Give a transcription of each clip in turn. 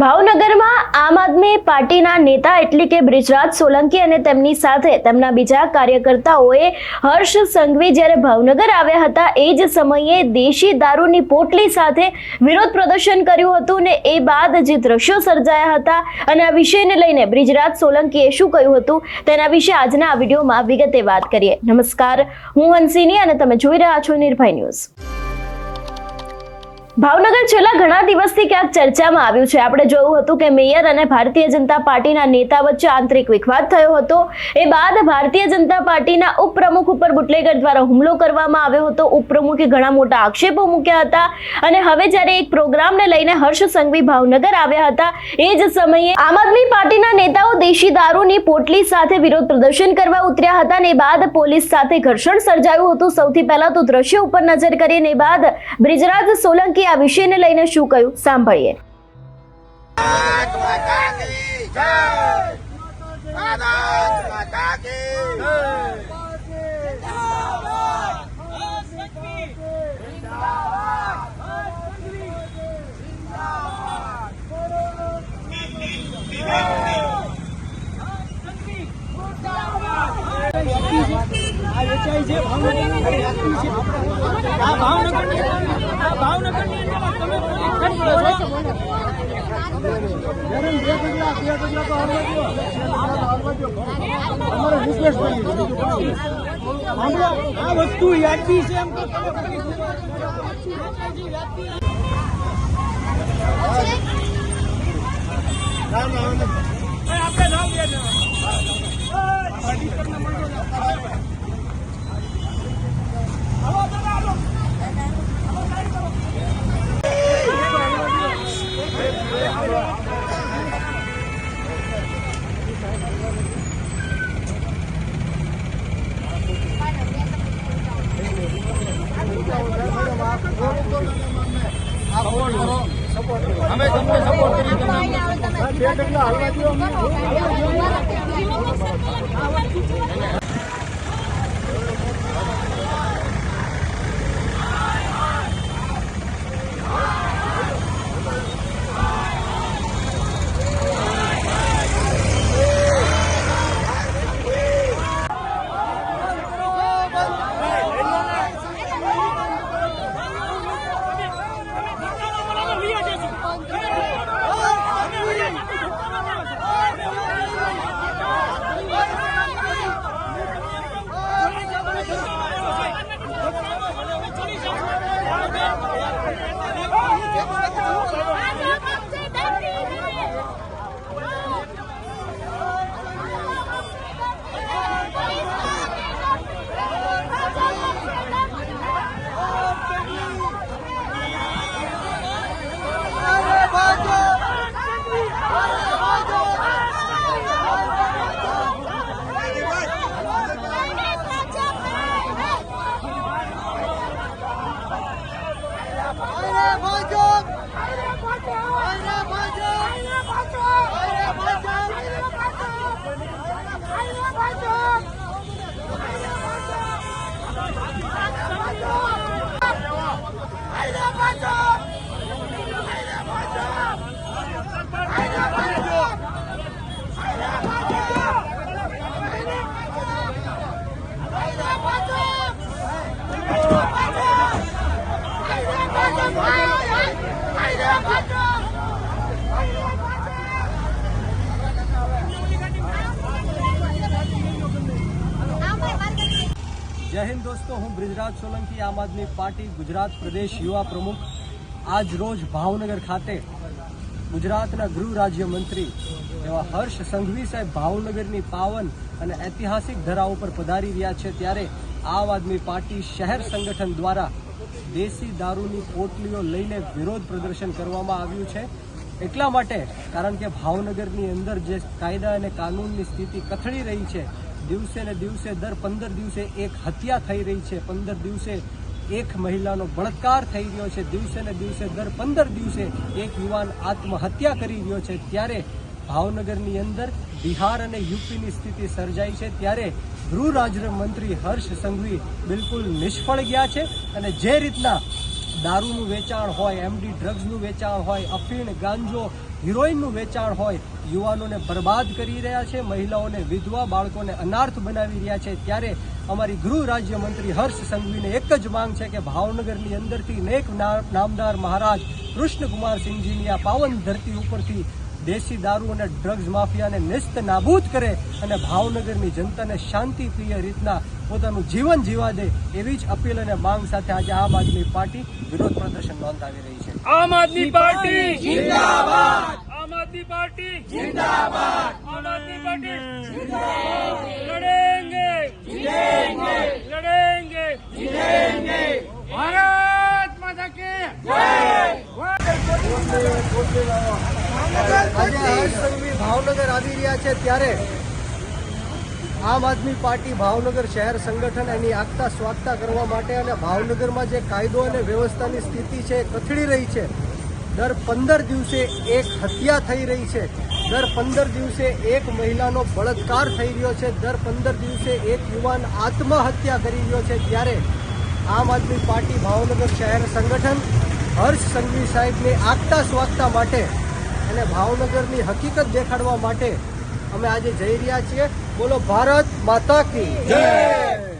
ભાવનગરમાં આમ આદમી પાર્ટીના નેતા એટલે કે બ્રિજરાજ સોલંકી અને તેમની સાથે તેમના બીજા કાર્યકર્તાઓએ હર્ષ સંઘવી જ્યારે ભાવનગર આવ્યા હતા, એ જ સમયે દેશી દારૂની પોટલી સાથે વિરોધ પ્રદર્શન કર્યું હતું ને એ બાદ જે દ્રશ્યો સર્જાયા હતા અને આ વિષયને લઈને બ્રિજરાજ સોલંકીએ શું કહ્યું હતું તેના વિશે આજના વિડીયોમાં વિગતે વાત કરીએ. નમસ્કાર, હું હંસિની અને તમે જોઈ રહ્યા છો નિર્ભય ન્યૂઝ. ભાવનગર છેલ્લા ઘણા દિવસથી ક્યાંક ચર્ચામાં આવ્યું છે. આપણે જોયું હતું કે મેયર અને ભારતીય જનતા પાર્ટીના નેતા વચ્ચે આંતરિક વિખવાદ થયો હતો. એ બાદ ભારતીય જનતા પાર્ટીના ઉપપ્રમુખ ઉપર બુટલેગર દ્વારા હુમલો કરવામાં આવ્યો હતો. ઉપપ્રમુખે ઘણા મોટા આક્ષેપો મૂક્યા હતા અને હવે જ્યારે એક પ્રોગ્રામને લઈને હર્ષ સંઘવી ભાવનગર આવ્યા હતા, એ જ સમયે આમ આદમી પાર્ટીના નેતાઓ દેશી દારૂની પોટલી સાથે વિરોધ પ્રદર્શન કરવા ઉતર્યા હતા ને બાદ પોલીસ સાથે ઘર્ષણ સર્જાયું હતું. સૌથી પહેલા તો દ્રશ્ય ઉપર નજર કરીએ ને બાદ બ્રિજરાજ સોલંકી મોદીએ આ વિષયને લઈને શું કહ્યું સાંભળીએ Yeah. વેચાય છે આ ભાવનગરની આ ભાવનગરની વસ્તુ યાદવી છે એમ તો આપણે નામ ના. અમે તમને સપોર્ટ કરીએ તમે બે ડગલા હલવા દ્યો જય હિન્દ દોસ્તો, હું બ્રિજરાજ સોલંકી, આમ આદમી પાર્ટી, ગુજરાત પ્રદેશ યુવા પ્રમુખ. આજ રોજ ભાવનગર ખાતે ગુજરાતના ગૃહ રાજ્ય મંત્રી એવા હર્ષ સંઘવી સાહેબ ભાવનગરની પાવન અને ઐતિહાસિક ધરા ઉપર પધારી રહ્યા છે ત્યારે આમ આદમી પાર્ટી શહેર સંગઠન દ્વારા દેશી દારૂની પોટલીઓ લઈને વિરોધ પ્રદર્શન કરવામાં આવ્યું છે. એટલા માટે, કારણ કે ભાવનગરની અંદર જે કાયદા અને કાનૂનની સ્થિતિ કથળી રહી છે દિવસે ને દિવસે દર પંદર દિવસે એક હત્યા થઈ રહી છે. પંદર દિવસે એક મહિલાનો બળાત્કાર થઈ રહ્યો છે. દિવસે ને દિવસે દર પંદર દિવસે એક યુવાન આત્મહત્યા કરી રહ્યો છે. ત્યારે ભાવનગરની અંદર બિહાર અને યુપીની સ્થિતિ સર્જાઈ છે. ત્યારે ગૃહ રાજ્ય મંત્રી હર્ષ સંઘવી બિલકુલ નિષ્ફળ ગયા છે અને જે રીતના દારૂનું વેચાણ હોય, એમડી ડ્રગ્સનું વેચાણ હોય, અફીણ ગાંજો, હિરોઈનનું વેચાણ હોય યુવાનોને બરબાદ કરી રહ્યા છે મહિલાઓને વિધવા બાળકોને અનાર્થ બનાવી રહ્યા છે. ત્યારે અમારી ગૃહ રાજ્યમંત્રી હર્ષ સંઘવીને એક જ માંગ છે કે ભાવનગરની અંદરથી નેક નામદાર મહારાજ કૃષ્ણકુમારસિંહજીની આ પાવન ધરતી ઉપરથી દેશી દારૂ અને ડ્રગ્સ માફિયાને નિસ્ત નાબૂદ કરે અને ભાવનગરની જનતાને શાંતિપ્રિય રીતના પોતાનું જીવન જીવા દે એવી જ અપીલ અને માંગ સાથે આજે આમ આદમી પાર્ટી વિરોધ પ્રદર્શન નોંધાવી રહી છે. આમ આદમી પાર્ટી જિંદાબાદ! आदमी पार्टी जिंदाबाद आम आदमी पार्टी जिंदाबाद लड़ेंगे जीतेंगे लड़ेंगे जीतेंगे भारत माता की આજે હર્ષ સંઘવી ભાવનગર આવી રહ્યા છે ત્યારે આમ આદમી પાર્ટી ભાવનગર શહેર સંગઠન એની આગતા સ્વાગતા કરવા માટે અને ભાવનગરમાં જે કાયદો અને વ્યવસ્થાની સ્થિતિ છે એ કથળી રહી છે દર પંદર દિવસે એક હત્યા થઈ રહી છે. દર પંદર દિવસે એક મહિલાનો બળાત્કાર થઈ રહ્યો છે. દર પંદર દિવસે એક યુવાન આત્મહત્યા કરી રહ્યો છે. ત્યારે આમ આદમી પાર્ટી ભાવનગર શહેર સંગઠન હર્ષ સંઘવી સાહેબની આગતા સ્વાગતા માટે અને ભાવનગરની હકીકત દેખાડવા માટે અમે આજે જઈ રહ્યા છીએ. બોલો, ભારત માતા કી જય!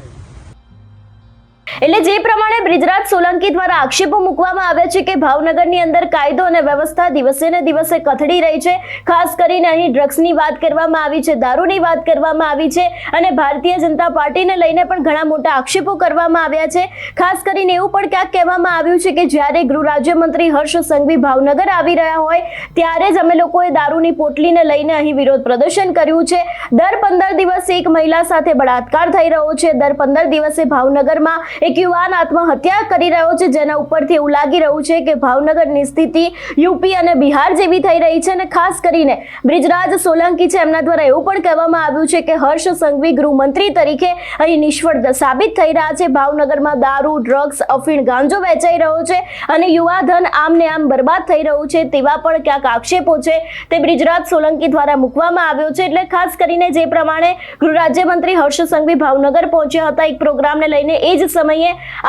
એટલે જે પ્રમાણે બ્રિજરાજ સોલંકી દ્વારા આક્ષેપો મૂકવામાં આવ્યા છે કે ભાવનગરની અંદર કાયદો અને વ્યવસ્થા દિવસે ને દિવસે કથળી રહી છે. ખાસ કરીને અહીં ડ્રગ્સની વાત કરવામાં આવી છે, દારૂની વાત કરવામાં આવી છે અને ભારતીય જનતા પાર્ટીને લઈને પણ ઘણા મોટા આક્ષેપો કરવામાં આવ્યા છે. ખાસ કરીને એવું પણ ક્યાંક કહેવામાં આવ્યું છે કે જ્યારે ગૃહ રાજ્યમંત્રી હર્ષ સંઘવી ભાવનગર આવી રહ્યા હોય, ત્યારે જ અમે લોકોએ દારૂની પોટલીને લઈને અહીં વિરોધ પ્રદર્શન કર્યું છે. દર પંદર દિવસે એક મહિલા સાથે બળાત્કાર થઈ રહ્યો છે. દર પંદર દિવસે ભાવનગરમાં એક યુવાન આત્મહત્યા કરી રહ્યો છે, જેના ઉપરથી એવું લાગી રહ્યું છે કે ભાવનગરની સ્થિતિ યુપી અને બિહાર જેવી થઈ રહી છે અને ખાસ કરીને બ્રિજરાજ સોલંકી છે, એમના દ્વારા એવું પણ કહેવામાં આવ્યું છે કે હર્ષ સંઘવી ગૃહમંત્રી તરીકે અહીં નિષ્ફળ સાબિત થઈ રહ્યા છે. ભાવનગરમાં દારૂ, ડ્રગ્સ, અફીણ ગાંજો વેચાઈ રહ્યો છે અને યુવાધન આમને આમ બરબાદ થઈ રહ્યું છે, તેવા પણ ક્યાંક આક્ષેપો છે, તે બ્રિજરાજ સોલંકી દ્વારા મૂકવામાં આવ્યો છે. એટલે ખાસ કરીને જે પ્રમાણે ગૃહ રાજ્યમંત્રી હર્ષ સંઘવી ભાવનગર પહોંચ્યા હતા, એક પ્રોગ્રામને લઈને એ જ સમયે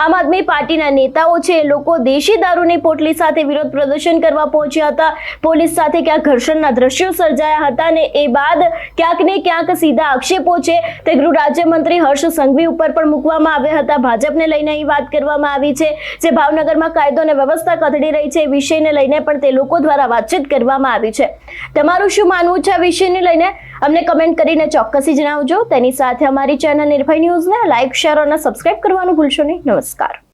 આમ આદમી પાર્ટીના નેતાઓ છે, એ લોકો દેશી દારૂની પોટલી સાથે વિરોધ પ્રદર્શન કરવા પહોંચ્યા હતા. પોલીસ સાથે ક્યાંક ઘર્ષણના દ્રશ્યો સર્જાયા હતા અને એ બાદ ક્યાંક ને ક્યાંક સીધા આક્ષેપો છે. તે ગૃહ રાજ્યમંત્રી હર્ષ સંઘવી ઉપર પણ મૂકવામાં આવ્યા હતા. ભાજપને લઈને અહીં વાત કરવામાં આવી છે, જે ભાવનગરમાં કાયદો અને વ્યવસ્થા કથળી રહી છે. એ વિષયને લઈને પણ તે લોકો દ્વારા વાતચીત કરવામાં આવી છે. તમારું શું માનવું છે આ વિષયને લઈને? અમને કમેન્ટ કરીને ચોક્કસી જણાવજો. તેની સાથે અમારી ચેનલ નિર્ભય ન્યૂઝને લાઇક શેર અને સબસ્ક્રાઇબ કરવાનું ભૂલશો નહીં નમસ્કાર.